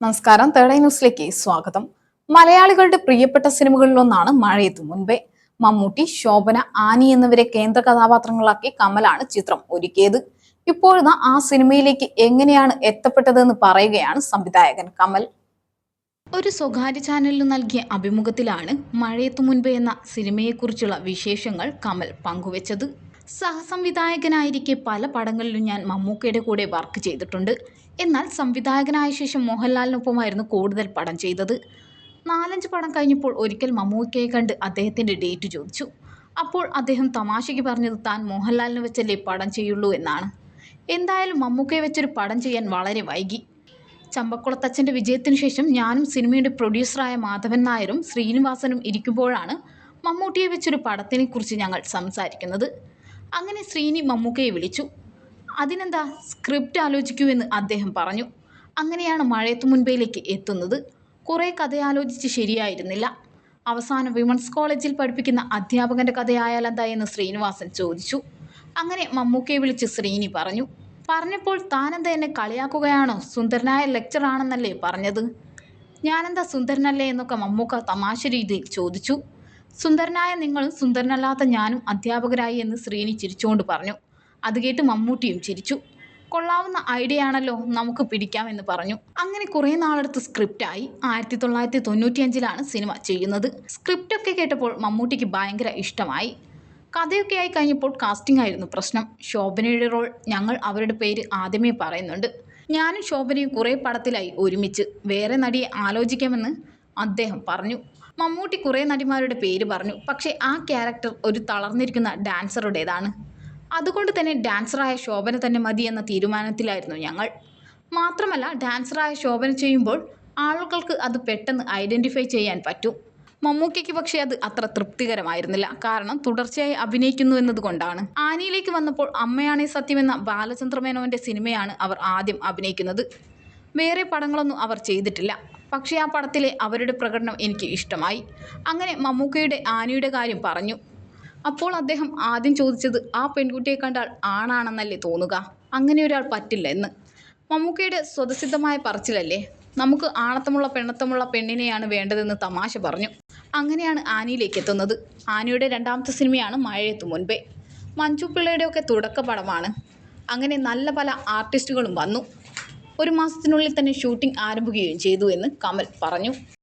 നമസ്കാരം. തേർഡ് ന്യൂസിലേക്ക് സ്വാഗതം. മലയാളികളുടെ പ്രിയപ്പെട്ട സിനിമകളിലൊന്നാണ് മഴയത്തു മുൻപേ. മമ്മൂട്ടി ശോഭന ആനി എന്നിവരെ കേന്ദ്ര കഥാപാത്രങ്ങളാക്കി കമലാണ് ചിത്രം ഒരുക്കിയത്. ഇപ്പോഴത്തെ ആ സിനിമയിലേക്ക് എങ്ങനെയാണ് എത്തപ്പെട്ടതെന്ന് പറയുകയാണ് സംവിധായകൻ കമൽ. ഒരു സ്വകാര്യ ചാനലിന് നൽകിയ അഭിമുഖത്തിലാണ് മഴയത്തു മുൻപേ എന്ന സിനിമയെക്കുറിച്ചുള്ള വിശേഷങ്ങൾ കമൽ പങ്കുവച്ചത്. സഹസംവിധായകനായിരിക്കെ പല പടങ്ങളിലും ഞാൻ മമ്മൂക്കയുടെ കൂടെ വർക്ക് ചെയ്തിട്ടുണ്ട്. എന്നാൽ സംവിധായകനായ ശേഷം മോഹൻലാലിനൊപ്പമായിരുന്നു കൂടുതൽ പടം ചെയ്തത്. നാലഞ്ച് പടം കഴിഞ്ഞപ്പോൾ ഒരിക്കൽ മമ്മൂക്കയെ കണ്ട് അദ്ദേഹത്തിന്റെ ഡേറ്റ് ചോദിച്ചു. അപ്പോൾ അദ്ദേഹം തമാശയ്ക്ക് പറഞ്ഞത് താൻ മോഹൻലാലിന് വെച്ചല്ലേ പടം ചെയ്യുള്ളൂ എന്നാണ്. എന്തായാലും മമ്മൂക്കയെ വെച്ചൊരു പടം ചെയ്യാൻ വളരെ വൈകി. ചമ്പക്കുളത്തച്ഛന്റെ വിജയത്തിന് ശേഷം ഞാനും സിനിമയുടെ പ്രൊഡ്യൂസറായ മാധവൻ നായരും ശ്രീനിവാസനും ഇരിക്കുമ്പോഴാണ് മമ്മൂട്ടിയെ വെച്ചൊരു പടത്തിനെക്കുറിച്ച് ഞങ്ങൾ സംസാരിക്കുന്നത്. അങ്ങനെ ശ്രീനി മമ്മൂക്കയെ വിളിച്ചു. അതിനെന്താ സ്ക്രിപ്റ്റ് ആലോചിക്കൂ എന്ന് അദ്ദേഹം പറഞ്ഞു. അങ്ങനെയാണ് മഴയത്ത് മുൻപേലേക്ക് എത്തുന്നത്. കുറേ കഥയാലോചിച്ച് ശരിയായിരുന്നില്ല. അവസാന വിമൻസ് കോളേജിൽ പഠിപ്പിക്കുന്ന അധ്യാപകന്റെ കഥയായാൽ എന്താ എന്ന് ശ്രീനിവാസൻ ചോദിച്ചു. അങ്ങനെ മമ്മൂക്കയെ വിളിച്ച് ശ്രീനി പറഞ്ഞു പറഞ്ഞപ്പോൾ താനെന്താ എന്നെ കളിയാക്കുകയാണോ? സുന്ദരനായ ലെക്ചറാണെന്നല്ലേ പറഞ്ഞത്? ഞാനെന്താ സുന്ദരനല്ലേ? എന്നൊക്കെ മമ്മൂക്ക തമാശ രീതിയിൽ ചോദിച്ചു. സുന്ദരനായ നിങ്ങളും സുന്ദരനല്ലാത്ത ഞാനും അധ്യാപകരായി എന്ന് ശ്രീനി ചിരിച്ചുകൊണ്ട് പറഞ്ഞു. അത് കേട്ട് മമ്മൂട്ടിയും ചിരിച്ചു. കൊള്ളാവുന്ന ഐഡിയ ആണല്ലോ നമുക്ക് പിടിക്കാമെന്ന് പറഞ്ഞു. അങ്ങനെ കുറേ നാളെടുത്ത് സ്ക്രിപ്റ്റായി ആയിരത്തി തൊള്ളായിരത്തി തൊണ്ണൂറ്റിയഞ്ചിലാണ് സിനിമ ചെയ്യുന്നത്. സ്ക്രിപ്റ്റൊക്കെ കേട്ടപ്പോൾ മമ്മൂട്ടിക്ക് ഭയങ്കര ഇഷ്ടമായി. കഥയൊക്കെ ആയി കഴിഞ്ഞപ്പോൾ കാസ്റ്റിംഗ് ആയിരുന്നു പ്രശ്നം. ശോഭനയുടെ റോൾ ഞങ്ങൾ അവരുടെ പേര് ആദ്യമേ പറയുന്നുണ്ട്. ഞാനും ശോഭനയും കുറേ പടത്തിലായി ഒരുമിച്ച്. വേറെ നടിയെ ആലോചിക്കാമെന്ന് അദ്ദേഹം പറഞ്ഞു. മമ്മൂട്ടി കുറേ നടിമാരുടെ പേര് പറഞ്ഞു. പക്ഷേ ആ ക്യാരക്ടർ ഒരു തളർന്നിരിക്കുന്ന ഡാൻസറുടേതാണ്. അതുകൊണ്ട് തന്നെ ഡാൻസറായ ശോഭന തന്നെ മതി എന്ന തീരുമാനത്തിലായിരുന്നു ഞങ്ങൾ. മാത്രമല്ല ഡാൻസറായ ശോഭന ചെയ്യുമ്പോൾ ആളുകൾക്ക് അത് പെട്ടെന്ന് ഐഡന്റിഫൈ ചെയ്യാൻ പറ്റും. മമ്മൂക്കയ്ക്ക് പക്ഷേ അത് അത്ര തൃപ്തികരമായിരുന്നില്ല. കാരണം തുടർച്ചയായി അഭിനയിക്കുന്നു എന്നതുകൊണ്ടാണ്. ആനയിലേക്ക് വന്നപ്പോൾ അമ്മയാണേ സത്യമെന്ന ബാലചന്ദ്രമേനോന്റെ സിനിമയാണ് അവർ ആദ്യം അഭിനയിക്കുന്നത്. വേറെ പടങ്ങളൊന്നും അവർ ചെയ്തിട്ടില്ല. പക്ഷേ ആ പടത്തിലെ അവരുടെ പ്രകടനം എനിക്ക് ഇഷ്ടമായി. അങ്ങനെ മമ്മൂക്കയുടെ ആനയുടെ കാര്യം പറഞ്ഞു. അപ്പോൾ അദ്ദേഹം ആദ്യം ചോദിച്ചത് ആ പെൺകുട്ടിയെ കണ്ടാൽ ആണാണെന്നല്ലേ തോന്നുക? അങ്ങനെ ഒരാൾ പറ്റില്ല എന്ന്. മമ്മൂക്കയുടെ സ്വതസിദ്ധമായ പറച്ചിലല്ലേ? നമുക്ക് ആണത്തമുള്ള പെണ്ണത്തമുള്ള പെണ്ണിനെയാണ് വേണ്ടതെന്ന് തമാശ പറഞ്ഞു. അങ്ങനെയാണ് ആനിയിലേക്ക് എത്തുന്നത്. ആനയുടെ രണ്ടാമത്തെ സിനിമയാണ് മഴയത്തു മുൻപേ മഞ്ജു പിള്ളയുടെയൊക്കെ തുടക്കപടമാണ്. അങ്ങനെ നല്ല പല ആർട്ടിസ്റ്റുകളും വന്നു. ഒരു മാസത്തിനുള്ളിൽ തന്നെ ഷൂട്ടിംഗ് ആരംഭിക്കുകയും ചെയ്തു എന്ന് കമൽ പറഞ്ഞു.